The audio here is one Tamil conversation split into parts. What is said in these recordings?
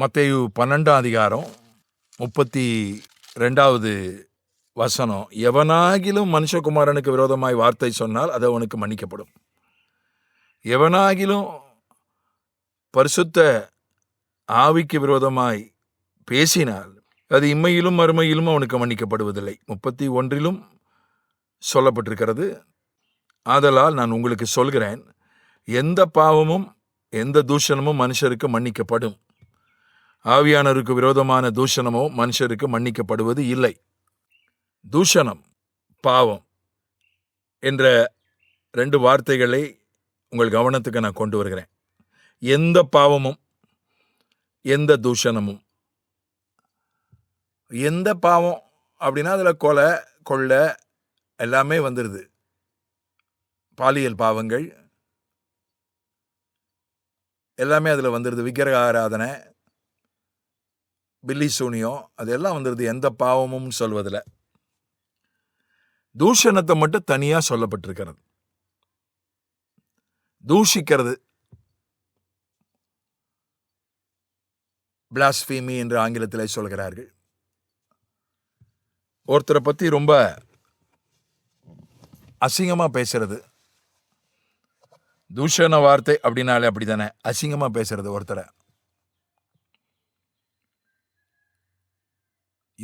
மத்தேயு பன்னெண்டாம் அதிகாரம் முப்பத்தி ரெண்டாவது வசனம். எவனாகிலும் மனுஷகுமாரனுக்கு விரோதமாய் வார்த்தை சொன்னால் அது அவனுக்கு மன்னிக்கப்படும். எவனாகிலும் பரிசுத்த ஆவிக்கு விரோதமாய் பேசினால் அது இம்மையிலும் மறுமையிலும் அவனுக்கு மன்னிக்கப்படுவதில்லை. முப்பத்தி ஒன்றிலும் சொல்லப்பட்டிருக்கிறது. ஆதலால் நான் உங்களுக்கு சொல்கிறேன் எந்த பாவமும் எந்த தூஷணமும் மனுஷருக்கு மன்னிக்கப்படும். ஆவியானருக்கு விரோதமான தூஷணமோ மனுஷருக்கு மன்னிக்கப்படுவது இல்லை. தூஷணம் பாவம் என்ற ரெண்டு வார்த்தைகளை உங்கள் கவனத்துக்கு நான் கொண்டு வருகிறேன். எந்த பாவமும் எந்த தூஷணமும். எந்த பாவம் அப்படின்னா அதில் கொலை கொள்ளை எல்லாமே வந்துடுது பாலியல் பாவங்கள் எல்லாமே அதில் வந்துடுது விக்கிரக ஆராதனை பில்லி சூனியம் அதெல்லாம் வந்துடுது எந்த பாவமும் சொல்வதில் தூஷணத்தை மட்டும் தனியாக சொல்லப்பட்டிருக்கிறது. தூஷிக்கிறது. பிளாஸ்பீமி என்று ஆங்கிலத்தில் சொல்கிறார்கள். ஒருத்தரை பற்றி ரொம்ப அசிங்கமாக பேசுறது. தூஷண வார்த்தை அப்படின்னாலே அப்படி தானே அசிங்கமாக பேசுறது ஒருத்தரை.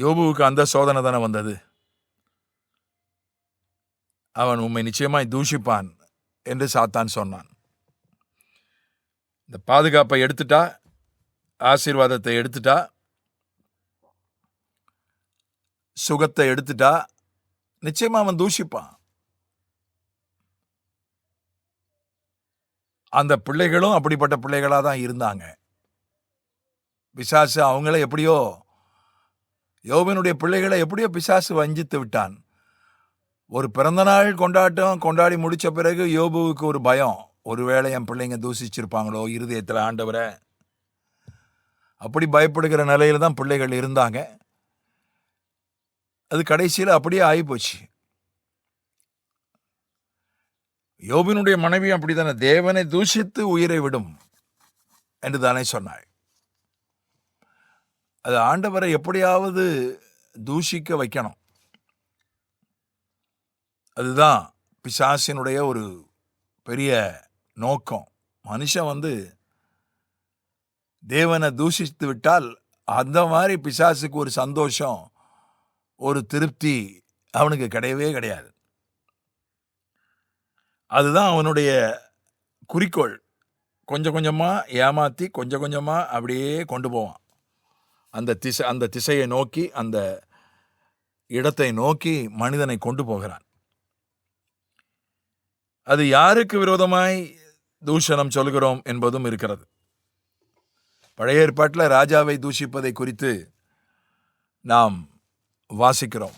யோபுவுக்கு அந்த சோதனை தானே வந்தது? அவன் உண்மை நிச்சயமாய் தூஷிப்பான் என்று சாத்தான் சொன்னான். இந்த பாதுகாப்பை எடுத்துட்டா ஆசீர்வாதத்தை எடுத்துட்டா சுகத்தை எடுத்துட்டா நிச்சயமா அவன் தூஷிப்பான். அந்த பிள்ளைகளும் அப்படிப்பட்ட பிள்ளைகளாக தான் இருந்தாங்க. விசாசு அவங்கள எப்படியோ யோபனுடைய பிள்ளைகளை எப்படியோ பிசாசு வஞ்சித்து விட்டான். ஒரு பிறந்தநாள் கொண்டாட்டம் கொண்டாடி முடித்த பிறகு யோபுவுக்கு ஒரு பயம். ஒருவேளை என் பிள்ளைங்க தூசிச்சிருப்பாங்களோ இருதயத்தில் ஆண்டவரை. அப்படி பயப்படுகிற நிலையில தான் பிள்ளைகள் இருந்தாங்க. அது கடைசியில் அப்படியே ஆகிப்போச்சு யோபினுடைய மனைவி அப்படித்தானே தேவனை தூஷித்து உயிரை விடும் என்று தானே சொன்னாள். அது ஆண்டவரை எப்படியாவது தூஷிக்க வைக்கணும். அதுதான் பிசாசினுடைய ஒரு பெரிய நோக்கம். மனுஷன் வந்து தேவனை தூஷித்து விட்டால் அந்த மாதிரி பிசாசுக்கு ஒரு சந்தோஷம் ஒரு திருப்தி அவனுக்கு கிடையவே கிடையாது. அதுதான் அவனுடைய குறிக்கோள். கொஞ்சம் கொஞ்சமாக ஏமாற்றி கொஞ்சம் கொஞ்சமாக அப்படியே கொண்டு போவான். அந்த திசை அந்த திசையை நோக்கி அந்த இடத்தை நோக்கி மனிதனை கொண்டு போகிறான். அது யாருக்கு விரோதமாய் தூஷணம் சொல்கிறோம் என்பதும் இருக்கிறது. பழைய ஏற்பாட்டில் ராஜாவை தூஷிப்பதை குறித்து நாம் வாசிக்கிறோம்.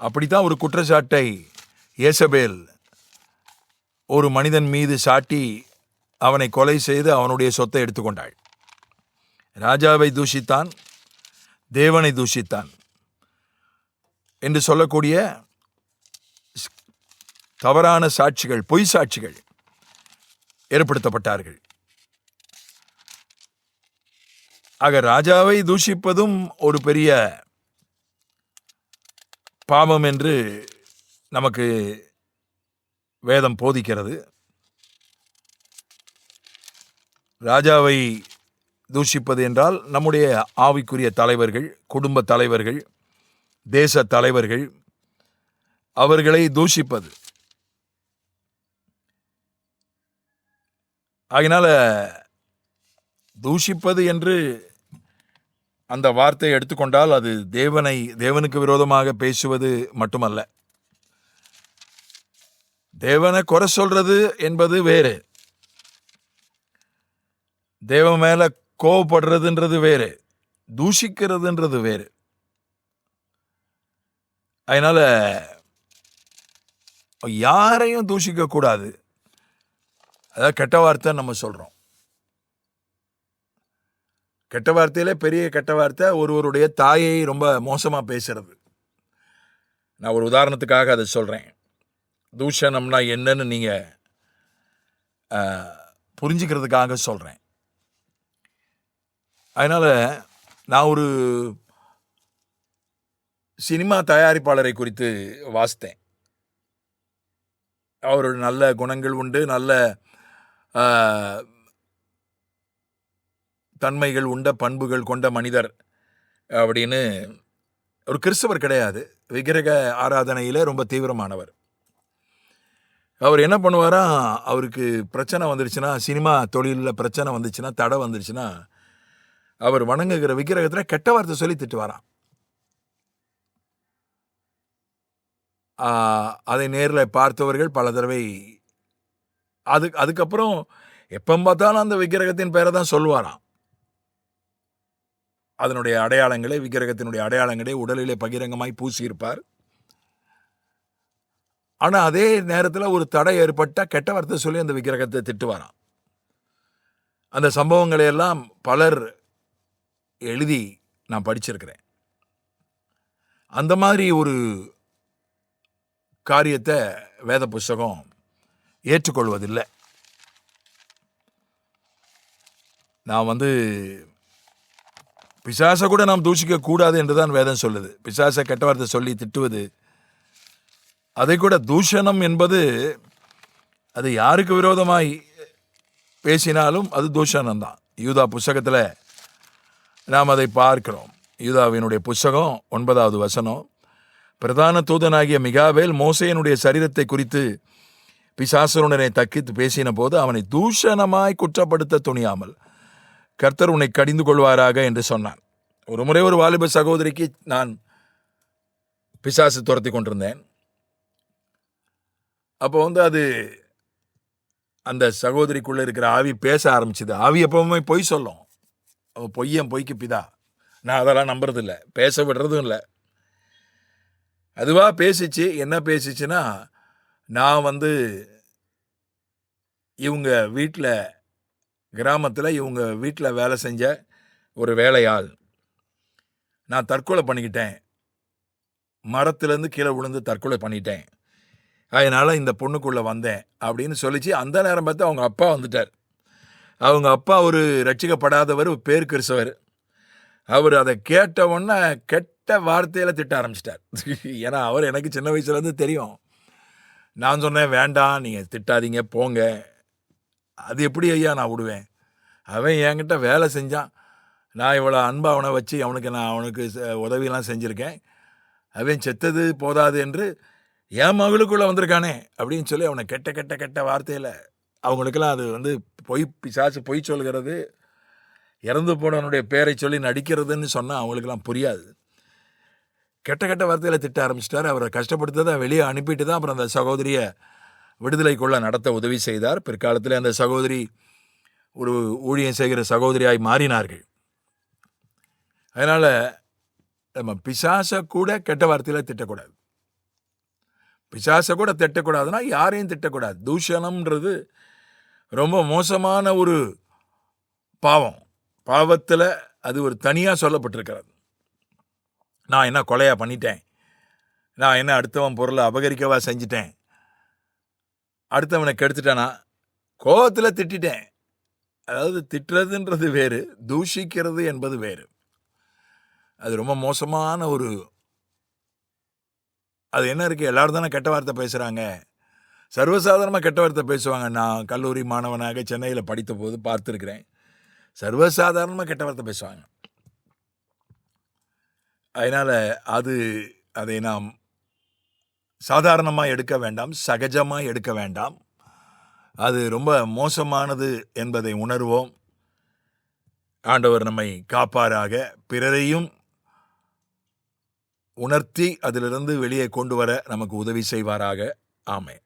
அப்படித்தான் ஒரு குற்றச்சாட்டை ஏசபேல் ஒரு மனிதன் மீது சாட்டி அவனை கொலை செய்து அவனுடைய சொத்தை எடுத்துக்கொண்டாள். ராஜாவை தூஷித்தான் தேவனை தூஷித்தான் என்று சொல்லக்கூடிய தவறான சாட்சிகள் பொய் சாட்சிகள் ஏற்படுத்தப்பட்டார்கள். ஆக ராஜாவை தூஷிப்பதும் ஒரு பெரிய பாவம் என்று நமக்கு வேதம் போதிக்கிறது. ராஜாவை தூஷிப்பது என்றால் நம்முடைய ஆவிக்குரிய தலைவர்கள் குடும்ப தலைவர்கள் தேச தலைவர்கள் அவர்களை தூஷிப்பது. அதனால் தூஷிப்பது என்று அந்த வார்த்தையை எடுத்துக்கொண்டால் அது தேவனை தேவனுக்கு விரோதமாக பேசுவது மட்டுமல்ல. தேவனை குறை சொல்றது என்பது வேறு. தேவன் மேலே கோவப்படுறதுன்றது வேறு தூஷிக்கிறதுன்றது வேறு. அதனால் யாரையும் தூஷிக்க கூடாது. அதாவது கெட்ட வார்த்தை நம்ம சொல்கிறோம் கெட்ட வார்த்தையில் பெரிய கெட்ட வார்த்தை ஒருவருடைய தாயை ரொம்ப மோசமாக பேசுறது. நான் ஒரு உதாரணத்துக்காக அதை சொல்கிறேன் தூஷணம்னா என்னன்னு நீங்கள் புரிஞ்சுக்கிறதுக்காக சொல்கிறேன் அதனால் நான் ஒரு சினிமா தயாரிப்பாளரை குறித்து வாசித்தேன். அவரோட நல்ல குணங்கள் உண்டு நல்ல தன்மைகள் உண்ட பண்புகள் கொண்ட மனிதர் அப்படின்னு ஒரு கிறிஸ்தவர் கிடையாது. விக்கிரக ஆராதனையில் ரொம்ப தீவிரமானவர். அவர் என்ன பண்ணுவாரா அவருக்கு பிரச்சனை வந்துருச்சுன்னா சினிமா தொழிலில் பிரச்சனை வந்துச்சுன்னா தடை வந்துருச்சுன்னா அவர் வணங்குகிற விக்கிரகத்தில் கெட்ட வார்த்தை சொல்லி திட்டுவாராம். அதை நேரில் பார்த்தவர்கள் பல தடவை அது அதுக்கப்புறம் எப்போ பார்த்தாலும் அந்த விக்கிரகத்தின் பேரை தான் சொல்லுவாராம். அதனுடைய அடையாளங்களை விக்கிரகத்தினுடைய அடையாளங்களை உடலிலே பகிரங்கமாய் பூசியிருப்பார். ஆனால் அதே நேரத்தில் ஒரு தடை ஏற்பட்டால் கெட்ட வார்த்தை சொல்லி அந்த விக்கிரகத்தை திட்டுவாராம். அந்த சம்பவங்களை எல்லாம் பலர் எழுதி நான் படிச்சிருக்கிறேன். அந்த மாதிரி ஒரு காரியத்தை வேத புஸ்தகம் ஏற்றுக்கொள்வதில்லை. நான் வந்து பிசாசை கூட நாம் தூஷிக்க கூடாது என்று தான் வேதம் சொல்லுது. பிசாசை கெட்ட வார்த்தை சொல்லி திட்டுவது அதை கூட தூஷணம் என்பது அது யாருக்கு விரோதமாய் பேசினாலும் அது தூஷணம் தான் யூதா புஸ்தகத்தில் நாம் அதை பார்க்கிறோம். யூதாவினுடைய புஸ்தகம் ஒன்பதாவது வசனம். பிரதான தூதனாகிய மிகாவேல் மோசையனுடைய சரீரத்தை குறித்து பிசாசருடனை தக்கித்து பேசின போது அவனை தூஷணமாய் குற்றப்படுத்த துணியாமல் கர்த்தர் உன்னை கடிந்து கொள்வாராக என்று சொன்னான் ஒரு முறை ஒரு வாலிப சகோதரிக்கு நான் பிசாசு துரத்தி கொண்டிருந்தேன். அப்போ வந்து அது அந்த சகோதரிக்குள்ளே இருக்கிற ஆவி பேச ஆரம்பிச்சுது. ஆவி எப்பவுமே பொய் சொல்லும். பொய்யன் பொய்க்கு பிதா நான் அதெல்லாம் நம்புறதில்ல. பேச விடுறதும் இல்லை. அதுவாக பேசிச்சு. என்ன பேசிச்சுன்னா நான் வந்து இவங்க வீட்டில் கிராமத்தில் இவங்க வீட்டில் வேலை செஞ்ச ஒரு வேலையாள். நான் தற்கொலை பண்ணிக்கிட்டேன். மரத்துலேருந்து கீழே விழுந்து தற்கொலை பண்ணிட்டேன். அதனால் இந்த பொண்ணுக்குள்ளே வந்தேன் அப்படின்னு சொல்லிச்சு. அந்த நேரம் பார்த்து அவங்க அப்பா வந்துட்டார். அவங்க அப்பா ஒரு ரட்சிக்கப்படாதவர் பேர் கிறிஸ்தவர். அவர் அதை கேட்ட கெட்ட வார்த்தையில் திட்ட ஆரம்பிச்சிட்டார். ஏன்னா அவர் எனக்கு சின்ன வயசுலேருந்து தெரியும். நான் சொன்னேன் வேண்டாம் நீங்கள் திட்டாதீங்க போங்க. அது எப்படி ஐயா நான் விடுவேன்? அவன் என்கிட்ட வேலை செஞ்சான். நான் இவ்வளோ அன்பாக அவனை வச்சு அவனுக்கு நான் அவனுக்கு உதவியெல்லாம் செஞ்சுருக்கேன். அவன் செத்தது போதாது என்று என் மகளுக்குள்ளே வந்திருக்கானே அப்படின்னு சொல்லி அவனை கெட்ட கெட்ட கெட்ட வார்த்தையில் அவங்களுக்கெல்லாம் அது வந்து பொய் பிசாசு பொய் சொல்கிறது இறந்து போனவனுடைய பேரை சொல்லி நடிக்கிறதுன்னு சொன்னால் அவங்களுக்கெல்லாம் புரியாது. கெட்ட கெட்ட வார்த்தையில் திட்ட ஆரம்பிச்சிட்டார். அவரை கஷ்டப்படுத்ததை வெளியே அனுப்பிட்டு தான் அப்புறம் அந்த சகோதரியை விடுதலைக்குள்ள நடத்த உதவி செய்தார். பிற்காலத்தில் அந்த சகோதரி ஒரு ஊழியம் செய்கிற சகோதரியாய் மாறினார்கள். அதனால் நம்ம பிசாசை கூட கெட்ட வார்த்தையில் திட்டக்கூடாது. பிசாசை கூட திட்டக்கூடாதுன்னா யாரையும் திட்டக்கூடாது. தூஷணம்ன்றது ரொம்ப மோசமான ஒரு பாவம். பாவத்தில் அது ஒரு தனியாக சொல்லப்பட்டிருக்கிறது. நான் என்ன கொலையாக பண்ணிட்டேன்? நான் என்ன அடுத்தவன் பொருளை அபகரிக்கவா செஞ்சிட்டேன்? அடுத்தவனை கெடுத்துட்டானா? கோபத்தில் திட்டிட்டேன். அதாவது திட்டுறதுன்றது வேறு தூஷிக்கிறது என்பது வேறு. அது ரொம்ப மோசமான ஒரு அது என்ன இருக்குது எல்லோரும் தானே கெட்ட வார்த்தை பேசுகிறாங்க சர்வசாதாரணமாக கெட்ட வார்த்தை பேசுவாங்க. நான் கல்லூரி மாணவனாக சென்னையில் படித்த போது பார்த்துருக்கிறேன். சர்வசாதாரணமாக கெட்ட வார்த்தை பேசுவாங்க. அதனால் அது அதை நாம் சாதாரணமாக எடுக்க வேண்டாம். சகஜமாக எடுக்க வேண்டாம். அது ரொம்ப மோசமானது என்பதை உணர்வோம். ஆண்டவர் நம்மை காப்பாராக. பிறரையும் உணர்த்தி அதிலிருந்து வெளியே கொண்டு வர நமக்கு உதவி செய்வாராக. ஆமை